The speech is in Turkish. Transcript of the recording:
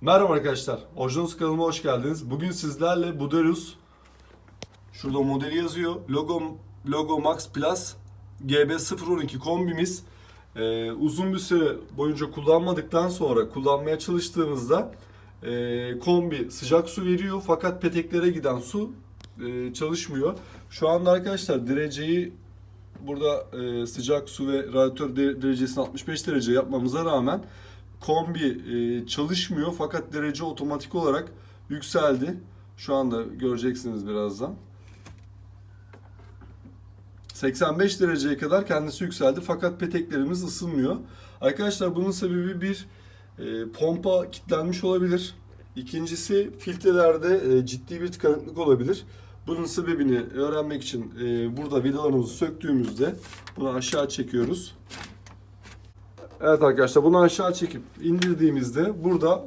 Merhaba arkadaşlar, Orijinals kanalıma hoş geldiniz. Bugün sizlerle Buderius, şurada modeli yazıyor, Logo, Logo Max Plus GB012 kombimiz e, uzun bir süre boyunca kullanmadıktan sonra kullanmaya çalıştığımızda e, kombi sıcak su veriyor fakat peteklere giden su e, çalışmıyor. Şu anda arkadaşlar dereceyi burada e, sıcak su ve radyatör de- derecesini 65 derece yapmamıza rağmen kombi e, çalışmıyor fakat derece otomatik olarak yükseldi. Şu anda göreceksiniz birazdan. 85 dereceye kadar kendisi yükseldi fakat peteklerimiz ısınmıyor. Arkadaşlar bunun sebebi bir e, pompa kilitlenmiş olabilir. İkincisi filtrelerde e, ciddi bir tıkanıklık olabilir. Bunun sebebini öğrenmek için e, burada vidalarımızı söktüğümüzde bunu aşağı çekiyoruz. Evet arkadaşlar bunu aşağı çekip indirdiğimizde burada